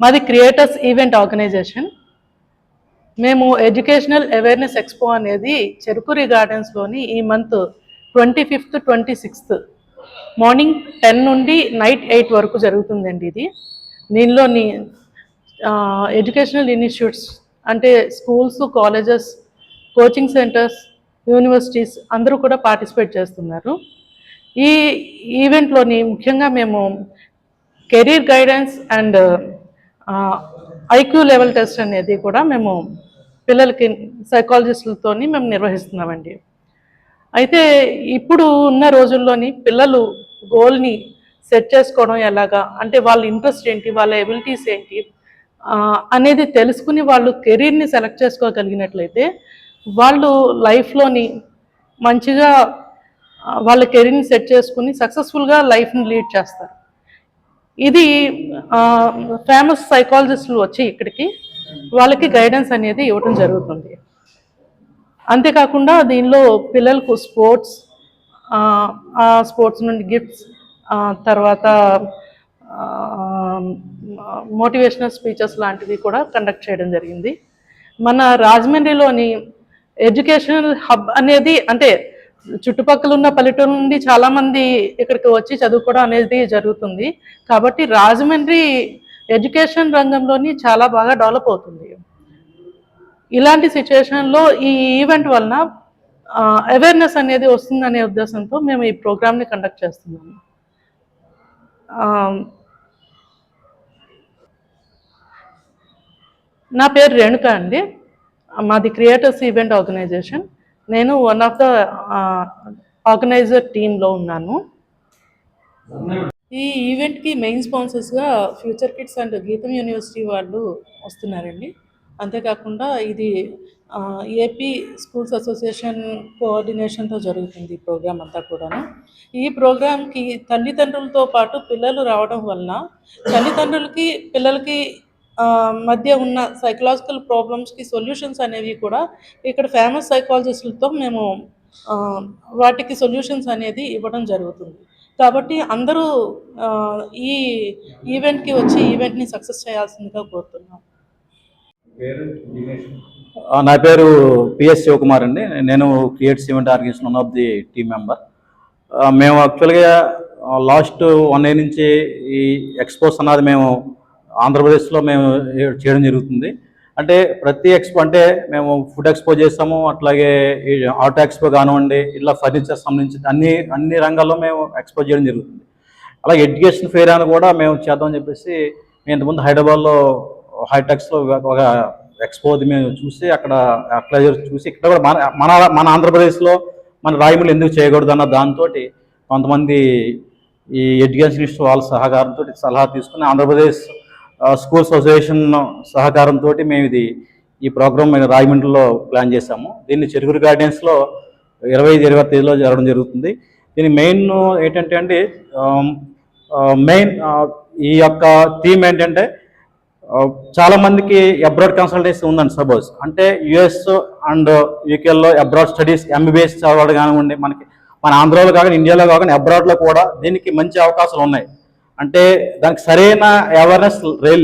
మాది creators event organisation మేము educational awareness expo అనేది చెరుకురి గార్డెన్స్లోని ఈ month twenty fifth twenty sixth morning ten నుండి నైట్ ఎయిట్ వరకు జరుగుతుందండి ఇది. దీనిలోని ఎడ్యుకేషనల్ ఇన్స్టిట్యూట్స్ అంటే schools colleges coaching centres universities అందరూ కూడా పార్టిసిపేట్ చేస్తున్నారు. ఈ ఈవెంట్లోని ముఖ్యంగా మేము career guidance and IQ level test అనేది కూడా మేము పిల్లలకి సైకాలజిస్టులతో మేము నిర్వహిస్తున్నామండి. అయితే ఇప్పుడు ఉన్న రోజుల్లోని పిల్లలు గోల్ని సెట్ చేసుకోవడం ఎలాగా? అంటే వాళ్ళ ఇంట్రెస్ట్ ఏంటి? వాళ్ళ ఎబిలిటీస్ ఏంటి? అనేది తెలుసుకుని వాళ్ళు కెరీర్ని సెలెక్ట్ చేసుకోగలిగినట్లయితే వాళ్ళు లైఫ్లోని మంచిగా వాళ్ళ కెరీర్ని సెట్ చేసుకుని సక్సెస్ఫుల్గా లైఫ్ని లీడ్ చేస్తారు. ఇది ఫేమస్ సైకాలజిస్టులు వచ్చి ఇక్కడికి వాళ్ళకి గైడెన్స్ అనేది ఇవ్వడం జరుగుతుంది. అంతేకాకుండా దీనిలో పిల్లలకు స్పోర్ట్స్ ఆ స్పోర్ట్స్ నుండి గిఫ్ట్స్ తర్వాత మోటివేషనల్ స్పీచెస్ లాంటివి కూడా కండక్ట్ చేయడం జరిగింది. మన రాజమండ్రిలోని ఎడ్యుకేషనల్ హబ్ అనేది అంటే చుట్టుపక్కల ఉన్న పల్లెటూరు నుండి చాలా మంది ఇక్కడికి వచ్చి చదువుకోవడం అనేది జరుగుతుంది. కాబట్టి రాజమండ్రి ఎడ్యుకేషన్ రంగంలోని చాలా బాగా డెవలప్ అవుతుంది. ఇలాంటి సిచ్యువేషన్లో ఈ ఈవెంట్ వలన అవేర్నెస్ అనేది వస్తుందనే ఉద్దేశంతో మేము ఈ ప్రోగ్రామ్ని కండక్ట్ చేస్తున్నాము. నా పేరు రేణుక అండి. మాది క్రియేటర్స్ ఈవెంట్ ఆర్గనైజేషన్. నేను వన్ ఆఫ్ ద ఆర్గనైజర్ టీంలో ఉన్నాను. ఈ ఈవెంట్కి main స్పాన్సర్స్గా future kids and Gitam university వాళ్ళు వస్తున్నారండి. అంతేకాకుండా ఇది ఏపీ స్కూల్స్ అసోసియేషన్ కోఆర్డినేషన్తో జరుగుతుంది ఈ ప్రోగ్రామ్ అంతా కూడాను. ఈ ప్రోగ్రాంకి తల్లిదండ్రులతో పాటు పిల్లలు రావడం వలన తల్లిదండ్రులకి పిల్లలకి మధ్య ఉన్న సైకలాజికల్ ప్రాబ్లమ్స్కి సొల్యూషన్స్ అనేవి కూడా ఇక్కడ ఫేమస్ సైకాలజిస్టులతో మేము వాటికి సొల్యూషన్స్ అనేది ఇవ్వడం జరుగుతుంది. కాబట్టి అందరూ ఈ ఈవెంట్కి వచ్చి ఈవెంట్ని సక్సెస్ చేయాల్సిందిగా కోరుతున్నాం. నా పేరు పిఎస్ శివకుమార్ అండి. నేను creates event organisation one of the team member. మేము యాక్చువల్గా లాస్ట్ వన్ ఇయర్ నుంచి ఈ ఎక్స్పోస్ అన్నది మేము ఆంధ్రప్రదేశ్లో మేము చేయడం జరుగుతుంది. అంటే ప్రతి ఎక్స్పో అంటే మేము ఫుడ్ ఎక్స్పో చేస్తాము అట్లాగే ఈ ఆటో ఎక్స్పో కానివ్వండి ఇలా ఫర్నిచర్ సంబంధించి అన్ని అన్ని రంగాల్లో మేము ఎక్స్పో చేయడం జరుగుతుంది. అలాగే ఎడ్యుకేషన్ ఫెయిర్ అని కూడా మేము చేద్దామని చెప్పేసి మేము ఇంతకుముందు హైదరాబాద్లో హైటెక్స్లో ఒక ఎక్స్పోది మేము చూసి అక్కడ అప్లై చూసి ఇక్కడ కూడా మన మన మన ఆంధ్రప్రదేశ్లో మన రాయములు ఎందుకు చేయకూడదు అన్న దాంతో కొంతమంది ఈ ఎడ్యుకేషన్ ఇస్ట్ వాళ్ళ సహకారంతో సలహా తీసుకుని ఆంధ్రప్రదేశ్ స్కూల్స్ అసోసియేషన్ సహకారంతో మేము ఇది ఈ ప్రోగ్రామ్ మేము రాజమండ్రిలో ప్లాన్ చేశాము. దీన్ని చెరుకురు గార్డెన్స్లో ఇరవై ఐదు ఇరవై తేదీలో జరగడం జరుగుతుంది. దీని మెయిన్ ఏంటంటే అండి మెయిన్ ఈ యొక్క థీమ్ ఏంటంటే చాలామందికి అబ్రాడ్ కన్సల్టేషన్ ఉందండి సపోజ్. అంటే యుఎస్ అండ్ యూకేలో అబ్రాడ్ స్టడీస్ ఎంబీబీఎస్ చదవడం కానివ్వండి మనకి మన ఆంధ్రాలో కాకుండా ఇండియాలో కాకుండా అబ్రాడ్లో కూడా దీనికి మంచి అవకాశాలు ఉన్నాయి. అంటే దానికి సరైన అవేర్నెస్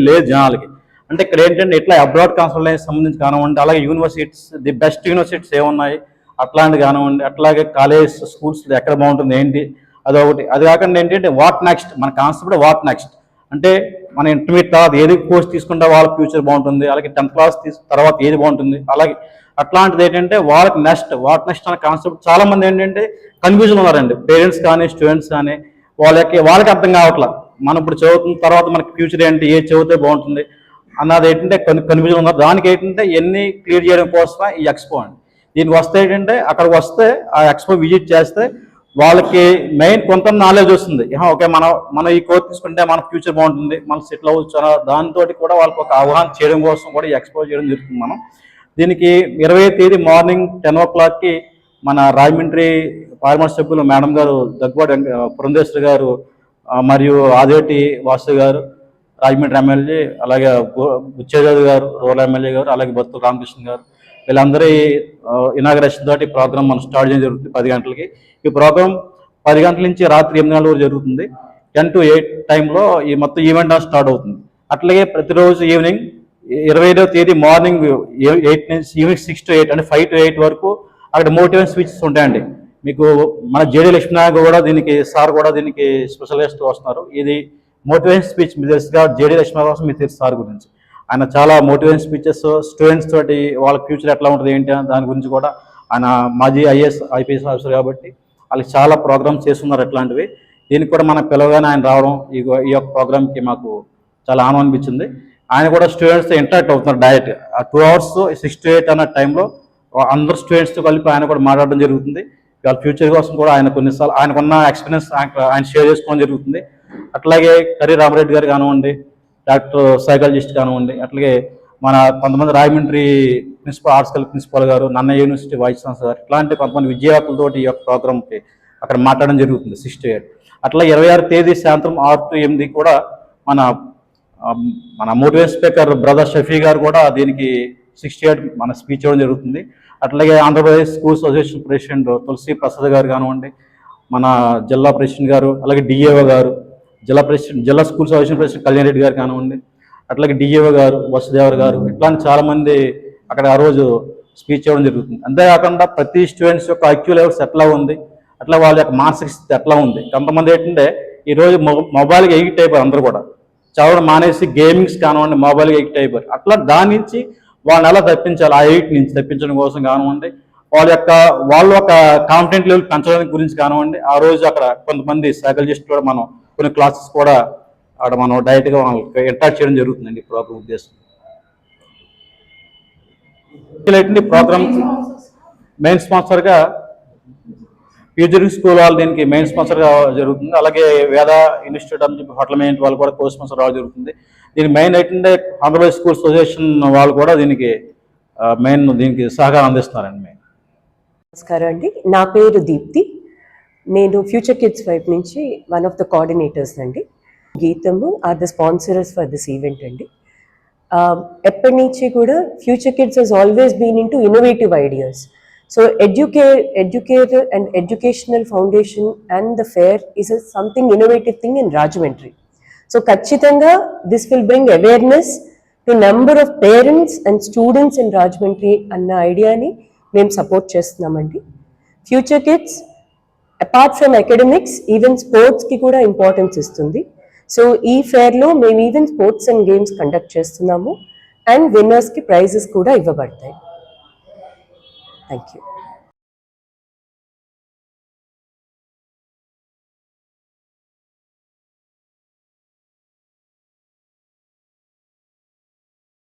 లేదు జనాలకి. అంటే ఇక్కడ ఏంటంటే ఇట్లా అబ్రాడ్ కన్సల్టేషన్ సంబంధించి కానివ్వండి అలాగే యూనివర్సిటీస్ ది బెస్ట్ యూనివర్సిటీస్ ఏమున్నాయి అట్లాంటి కానివ్వండి అట్లాగే కాలేజ్ స్కూల్స్ ఎక్కడ బాగుంటుంది ఏంటి అదొకటి అది కాకుండా ఏంటంటే వాట్ నెక్స్ట్ మన కాన్సెప్ట్ వాట్ నెక్స్ట్ అంటే మన ఇంటర్మీడియట్ తర్వాత ఏది కోర్స్ తీసుకుంటే వాళ్ళ ఫ్యూచర్ బాగుంటుంది అలాగే టెన్త్ క్లాస్ తీసు తర్వాత ఏది బాగుంటుంది అలాగే అట్లాంటిది ఏంటంటే వాళ్ళకి నెక్స్ట్ వాట్ నెక్స్ట్ అనే కాన్సెప్ట్ చాలామంది ఏంటంటే కన్ఫ్యూజన్ ఉన్నారండి. పేరెంట్స్ కానీ స్టూడెంట్స్ కానీ వాళ్ళకి వాళ్ళకి అర్థం కావట్లేదు మనం ఇప్పుడు చదువుతున్న తర్వాత మనకి ఫ్యూచర్ ఏంటి ఏది చదివితే బాగుంటుంది అన్నది ఏంటంటే కన్ఫ్యూజన్ ఉన్నారు. దానికి ఏంటంటే ఎన్ని క్లియర్ చేయడం కోసమే ఈ ఎక్స్పో అండి. దీనికి వస్తే ఏంటంటే అక్కడికి వస్తే ఆ ఎక్స్పో విజిట్ చేస్తే వాళ్ళకి మెయిన్ కొంత నాలెడ్జ్ వస్తుంది. ఓకే మనం మనం ఈ కోర్స్ తీసుకుంటే మన ఫ్యూచర్ బాగుంటుంది మనం సెటిల్ అవ్వచ్చు అన్న దాంతో కూడా వాళ్ళకి ఒక అవగాహన చేయడం కోసం కూడా ఈ ఎక్స్పో చేయడం జరుగుతుంది మనం. దీనికి ఇరవై తేదీ మార్నింగ్ టెన్ ఓ క్లాక్కి మన రాజమండ్రి పార్లమెంట్ సభ్యులు మేడం గారు దగ్గుబాటి వెంక- పురంధేశ్వరి గారు మరియు ఆదేటి వాసు గారు రాజమండ్రి ఎమ్మెల్యే అలాగే బుచ్చేదారు గారు రూరల్ ఎమ్మెల్యే గారు అలాగే బత్తు రామకృష్ణ గారు వీళ్ళందరి ఇనాగరేషన్ తోటి ప్రోగ్రామ్ మనం స్టార్ట్ చేయడం జరుగుతుంది పది గంటలకి. ఈ ప్రోగ్రామ్ పది గంటల నుంచి రాత్రి ఎనిమిది గంటల వరకు జరుగుతుంది. టెన్ టు ఎయిట్ టైంలో ఈ మొత్తం ఈవెంట్ స్టార్ట్ అవుతుంది. అట్లాగే ప్రతిరోజు ఈవినింగ్ ఇరవై ఐదవ తేదీ మార్నింగ్ ఎయిట్ నుంచి ఈవినింగ్ సిక్స్ టు ఎయిట్ అంటే ఫైవ్ టు ఎయిట్ వరకు అక్కడ మోటివేషన్ స్పీచెస్ ఉంటాయండి. మీకు మన జేడి లక్ష్మీనారాయణ కూడా దీనికి సార్ కూడా దీనికి స్పెషల్ గెస్ట్ వస్తున్నారు. ఇది మోటివేషన్ స్పీచ్ మీరు తెలుసుగా జేడి లక్ష్మీనారాయణ కోసం మీకు తెలుసు సార్ గురించి. ఆయన చాలా మోటివేషన్ స్పీచెస్ స్టూడెంట్స్ తోటి వాళ్ళ ఫ్యూచర్ ఎట్లా ఉంటుంది ఏంటి అని దాని గురించి కూడా ఆయన మాజీ ఐఏఎస్ ఐపీఎస్ ఆఫీసర్ కాబట్టి వాళ్ళకి చాలా ప్రోగ్రామ్స్ చేస్తున్నారు ఇట్లాంటివి దీనికి కూడా మన పిలవగానే ఆయన రావడం ఈ ఈ యొక్క ప్రోగ్రామ్కి మాకు చాలా ఆనందం అనిపించింది. ఆయన కూడా స్టూడెంట్స్తో ఇంటరాక్ట్ అవుతున్నారు డైరెక్ట్ ఆ two hours six to eight అన్న టైంలో అందరు స్టూడెంట్స్తో కలిపి ఆయన కూడా మాట్లాడడం జరుగుతుంది. వాళ్ళ ఫ్యూచర్ కోసం కూడా ఆయన కొన్నిసార్లు ఆయనకున్న ఎక్స్పీరియన్స్ ఆయన షేర్ చేసుకోవడం జరుగుతుంది. అట్లాగే కరి రామరెడ్డి గారు కానివ్వండి డాక్టర్ సైకాలజిస్ట్ కానివ్వండి అట్లాగే మన కొంతమంది రాయమండ్రి ప్రిన్సిపల్ ఆర్ట్స్ కల్ ప్రిన్సిపల్ గారు నన్న యూనివర్సిటీ వైస్ ఛాన్సలర్ గారు ఇట్లాంటి కొంతమంది విద్యార్థులతోటి ఈ యొక్క ప్రోగ్రామ్కి అక్కడ మాట్లాడడం జరుగుతుంది సిక్స్టీ ఎయిట్ అట్లా ఇరవై ఆరు తేదీ సాయంత్రం ఆరు టు ఎనిమిది కూడా మన మన మోటివేషన్ స్పీకర్ బ్రదర్ షఫీ గారు కూడా దీనికి సిక్స్టీ ఎయిట్ మన స్పీచ్ ఇవ్వడం జరుగుతుంది. అట్లాగే Andhra Pradesh schools association president Tulasi Prasad గారు కానివ్వండి మన జిల్లా ప్రెసిడెంట్ గారు అలాగే డిఏఓ గారు జిల్లా ప్రెసిడెంట్ జిల్లా schools association president Kalyan Reddy గారు కానివ్వండి అట్లాగే డిఏఓ గారు వసుదేవర్ గారు ఇట్లాంటి చాలామంది అక్కడ ఆ రోజు స్పీచ్ ఇవ్వడం జరుగుతుంది. అంతేకాకుండా ప్రతి స్టూడెంట్స్ యొక్క ఐక్యూ లెవెల్స్ ఎట్లా ఉంది అట్లా వాళ్ళ యొక్క మానసిక స్థితి ఎట్లా ఉంది? కొంతమంది ఏంటంటే ఈరోజు మొబైల్కి ఎగిట్ అయిపోయారు అందరూ కూడా. చదవడం మానేసి గేమింగ్స్ కానివ్వండి మొబైల్కి ఎగిట్ అయిపోయారు అట్లా దాని నుంచి వాళ్ళని ఎలా తప్పించాలి? ఆ ఎయిట్ నుంచి తప్పించడం కోసం కానివ్వండి వాళ్ళ యొక్క వాళ్ళ యొక్క కాన్ఫిడెంట్ లెవెల్ పెంచడానికి గురించి కానివ్వండి ఆ రోజు అక్కడ కొంతమంది సైకాలజిస్ట్ కూడా మనం కొన్ని క్లాసెస్ కూడా అక్కడ మనం డైరెక్ట్గా వాళ్ళకి ఇంటాక్ట్ చేయడం జరుగుతుందండి ఈ ప్రోగ్రామ్ ఉద్దేశం. ఈ ప్రోగ్రామ్ మెయిన్ స్పాన్సర్గా ఫ్యూచరింగ్ స్కూల్ వాళ్ళు దీనికి మెయిన్ స్పాన్సర్గా జరుగుతుంది. అలాగే వేద ఇన్స్టిట్యూట్ అని చెప్పి హోటల్ మేనేజ్ వాళ్ళు కూడా కో స్పాన్సర్ రావడం జరుగుతుంది. దీనికి మెయిన్ ఏంటంటే ఆంధ్రప్రదేశ్ స్కూల్ అసోసియేషన్ వాళ్ళు కూడా దీనికి మెయిన్ దీనికి సహకారం అందిస్తున్నారండి మెయిన్ నమస్కారం అండి. నా పేరు దీప్తి. నేను ఫ్యూచర్ కిడ్స్ వైపు నుంచి వన్ ఆఫ్ ద కోఆర్డినేటర్స్ అండి. Gitam are the sponsorers for this event అండి. ఎప్పటి నుంచి కూడా future kids has always been into innovative ideas so educa educator and educational foundation and the fair is something innovative thing in Rajahmundry so ఖచ్చితంగా this will bring awareness to number of parents and students in Rajahmundry అన్న ఐడియాని మేము support చేస్తున్నామండి. Future kids apart from academics even స్పోర్ట్స్కి కూడా importance ఇస్తుంది. So ఈ ఫేర్లో మేము even sports and games conduct చేస్తున్నాము. అండ్ విన్నర్స్కి ప్రైజెస్ కూడా ఇవ్వబడతాయి. Thank you